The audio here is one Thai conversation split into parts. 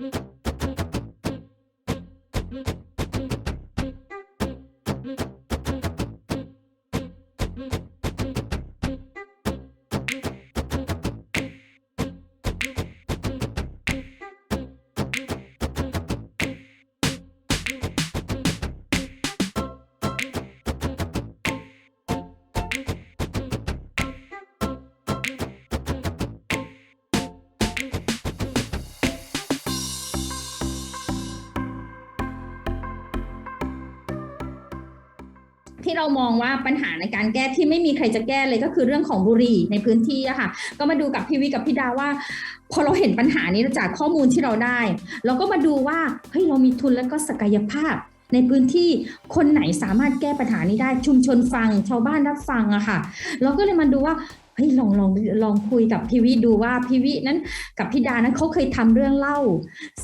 Thank you. ที่เรามองว่าปัญหาในการแก้ที่ไม่มีใครจะแก้เลยก็คือเรื่องของบุหรี่ในพื้นที่อะค่ะ ก็มาดูกับพี่วิกับพี่ดาว่า พอเราเห็นปัญหานี้จากข้อมูลที่เราได้ เราก็มาดูว่าเฮ้ยเรามีทุนและก็ศักยภาพในพื้นที่คนไหนสามารถแก้ปัญหานี้ได้ชุมชนฟังชาวบ้านรับฟังอะค่ะ เราก็เลยมาดูว่า ฮ้ยลองลองลองคุยกับพี่วิดูว่าพี่วินั้นกับพี่ดานั้นเขาเคยทำเรื่องเล่า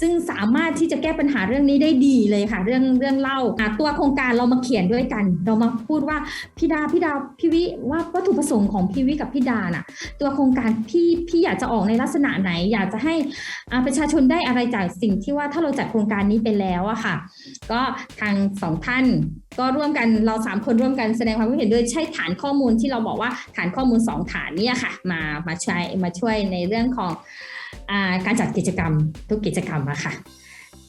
ซึ่งสามารถที่จะแก้ปัญหาเรื่องนี้ได้ดีเลยค่ะ เรื่องเรื่องเล่าตัวโครงการเรามาเขียนด้วยกัน เรามาพูดว่าพี่ดาพี่ดาพี่วิว่าวัตถุประสงค์ของพี่วิกับพี่ดาน่ะ ตัวโครงการพี่พี่อยากจะออกในลักษณะไหน อยากจะให้ประชาชนได้อะไรจากสิ่งที่ว่าถ้าเราจัดโครงการนี้ไปแล้วอะค่ะ ก็ทางสองท่าน ก็ร่วมกันเราสามคนร่วมกันแสดงความคิดเห็นโดยใช้ฐานข้อมูลที่เราบอกว่าฐานข้อมูลสองฐานเนี้ค่ะ มามาใช้มาช่วยในเรื่องของอาการจัดกิจกรรมทุกกิจกรรมอะค่ะ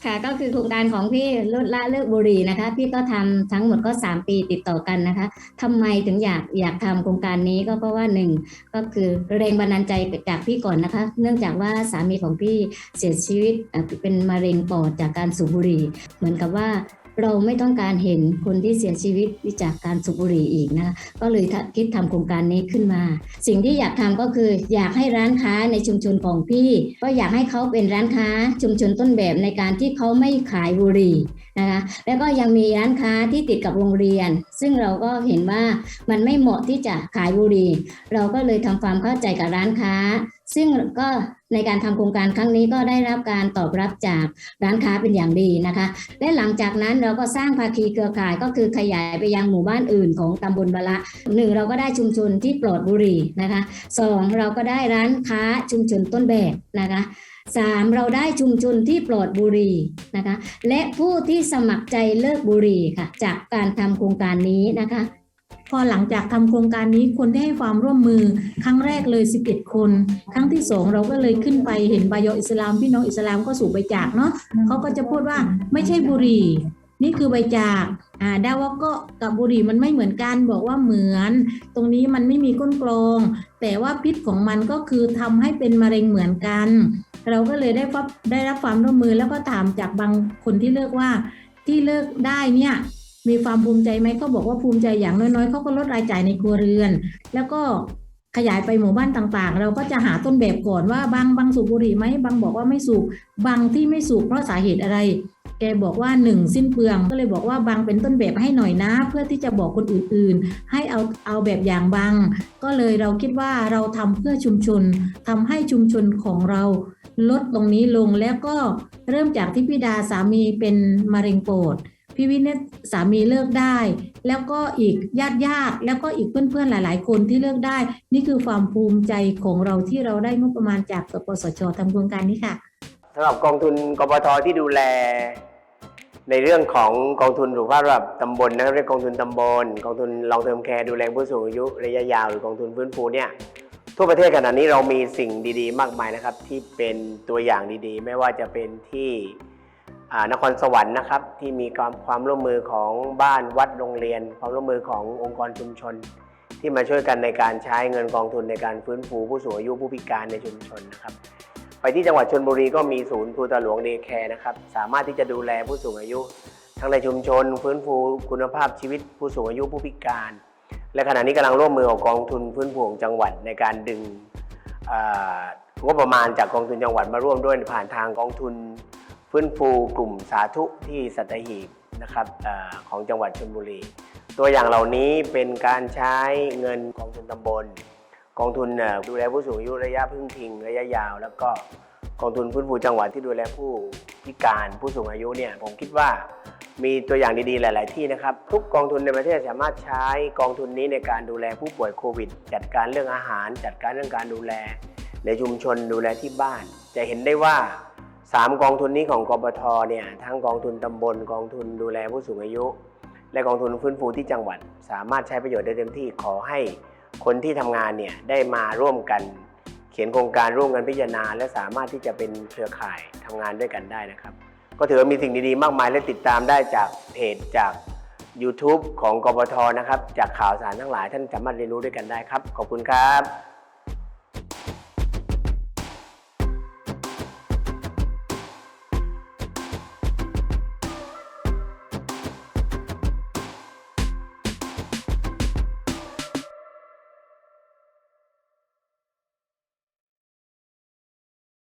ค่ะก็คือโครงการของพี่ลดละเลิกบุหรี่นะคะ พี่ก็ทำทั้งหมดก็ 3 ปีติดต่อกันนะคะทำไมถึงอยากอยากทำโครงการนี้ก็เพราะว่าหนึ่งก็คือแรงบันดาลใจจากพี่ก่อนนะคะ เนื่องจากว่าสามีของพี่เสียชีวิตเป็นมะเร็งปอดจากการสูบบุหรี่ เหมือนกับว่า เราไม่ต้องการเห็นคนที่เสียชีวิตจากการสูบบุหรี่อีกนะคะก็เลยคิดทำโครงการนี้ขึ้นมา สิ่งที่อยากทำก็คือ อยากให้ร้านค้าในชุมชนของพี่ ก็อยากให้เขาเป็นร้านค้าชุมชนต้นแบบในการที่เขาไม่ขายบุหรี่นะคะแล้วก็ยังมีร้านค้าที่ติดกับโรงเรียน ซึ่งเราก็เห็นว่ามันไม่เหมาะที่จะขายบุหรี่ เราก็เลยทำความเข้าใจกับร้านค้า ซึ่งก็ในการทำโครงการครั้งนี้ก็ได้รับการตอบรับจากร้านค้าเป็นอย่างดีนะคะ และหลังจากนั้นเราก็สร้างภาคีเครือข่ายก็คือขยายไปยังหมู่บ้านอื่นของตำบลบละหนึ่งเราก็ได้ชุมชนที่ปลอดบุหรี่นะคะสองเราก็ได้ร้านค้าชุมชนต้นแบบนะคะสามเราได้ชุมชนที่ปลอดบุหรี่นะคะ และผู้ที่สมัครใจเลิกบุหรี่ค่ะ จากการทำโครงการนี้นะคะ พอหลังจากทำโครงการนี้คนที่ให้ความร่วมมือครั้งแรกเลย 11 คน ครั้งที่สองเราก็เลยขึ้นไปเห็นบายออิสลามพี่น้องอิสลามก็สูบใบจากเนาะเขาก็จะพูดว่าไม่ใช่บุหรี่นี่คือใบจากอ่าดาว่าก็กับบุหรี่มันไม่เหมือนกันบอกว่าเหมือน ตรงนี้มันไม่มีก้นกรอง แต่ว่าพิษของมันก็คือทำให้เป็นมะเร็งเหมือนกัน เราก็เลยได้ฟับได้รับความร่วมมือแล้วก็ถามจากบางคนที่เลิกว่าที่เลิกได้เนี่ย มีความภูมิใจไหมเขาบอกว่าภูมิใจอย่างน้อยๆเขาก็ลดรายจ่ายในครัวเรือน แล้วก็ขยายไปหมู่บ้านต่างๆ เราก็จะหาต้นแบบก่อนว่าบางบางสูบบุหรี่ไหมบางบอกว่าไม่สูบบางที่ไม่สูบเพราะสาเหตุอะไร แกบอกว่าหนึ่งสิ้นเปลืองก็เลยบอกว่าบางเป็นต้นแบบให้หน่อยนะ เพื่อที่จะบอกคนอื่นๆ ให้เอาเอาแบบอย่างบางก็เลยเราคิดว่าเราทำเพื่อชุมชนทำให้ชุมชนของเราลดตรงนี้ลงแล้วก็เริ่มจากที่พี่ดาสามีเป็นมะเร็งปอด พี่วินเนี่ยสามีเลิกได้ แล้วก็อีกญาติญาติแล้วก็อีกเพื่อนๆหลาย ๆ คนที่เลิกได้ นี่คือความภูมิใจของเราที่เราได้งบประมาณจากสปสชทำโครงการนี้ค่ะสำหรับกองทุนกปทที่ดูแล ในเรื่องของกองทุนสุขภาพระดับตำบลนะครับเรียกกองทุนตำบล กองทุนลองเทอมแคร์ดูแลผู้สูงอายุระยะยาวหรือกองทุนฟื้นฟูเนี่ยทั่วประเทศขณะนี้เรามีสิ่งดีๆ มากมายนะครับ ที่เป็นตัวอย่างดีๆ ไม่ว่าจะเป็นที่ นครสวรรค์นะครับที่มีความความร่วมมือของบ้านวัดโรงเรียน ความร่วมมือขององค์กรชุมชน ที่มาช่วยกันในการใช้เงินกองทุนในการฟื้นฟูผู้สูงอายุผู้พิการในชุมชนนะครับ ไปที่จังหวัดชนบุรีก็มีศูนย์ภูตาหลวงเดย์แคร์นะครับสามารถที่จะดูแลผู้สูงอายุ ทั้งในชุมชน ฟื้นฟูคุณภาพชีวิตผู้สูงอายุผู้พิการ และขณะนี้กำลังร่วมมือกับกองทุนฟื้นฟูของจังหวัดในการดึงงบประมาณจากกองทุนจังหวัดมาร่วมด้วยผ่านทางกองทุน ฟื้นฟูกลุ่มสาธุที่สัตหีบนะครับอของจังหวัดชลบุรี ตัวอย่างเหล่านี้เป็นการใช้เงินกองทุนตำบล กองทุนดูแลผู้สูงอายุระยะพึ่งพิงระยะยาว แล้วก็กองทุนฟื้นฟูจังหวัดที่ดูแลผู้พิการผู้สูงอายุเนี่ยผมคิดว่ามีตัวอย่างดีๆ หลาย ๆ ที่นะครับ ทุกกองทุนในประเทศสามารถใช้กองทุนนี้ในการดูแลผู้ป่วยโควิด จัดการเรื่องอาหาร จัดการเรื่องการดูแล ในชุมชนดูแลที่บ้าน จะเห็นได้ว่า สามกองทุนนี้ของกบทเนี่ยทั้งกองทุนตำบลกองทุนดูแลผู้สูงอายุ และกองทุนฟื้นฟูที่จังหวัด สามารถใช้ประโยชน์ได้เต็มที่ขอให้คนที่ทำงานเนี่ยได้มาร่วมกัน เขียนโครงการร่วมกันพิจารณา และสามารถที่จะเป็นเครือข่ายทำงานด้วยกันได้นะครับ ก็ถือว่ามีสิ่งดีๆมากมายและติดตามได้จากเพจจาก YouTube ของกบทนะครับ จากข่าวสารทั้งหลายท่านสามารถเรียนรู้ด้วยกันได้ครับ ขอบคุณครับ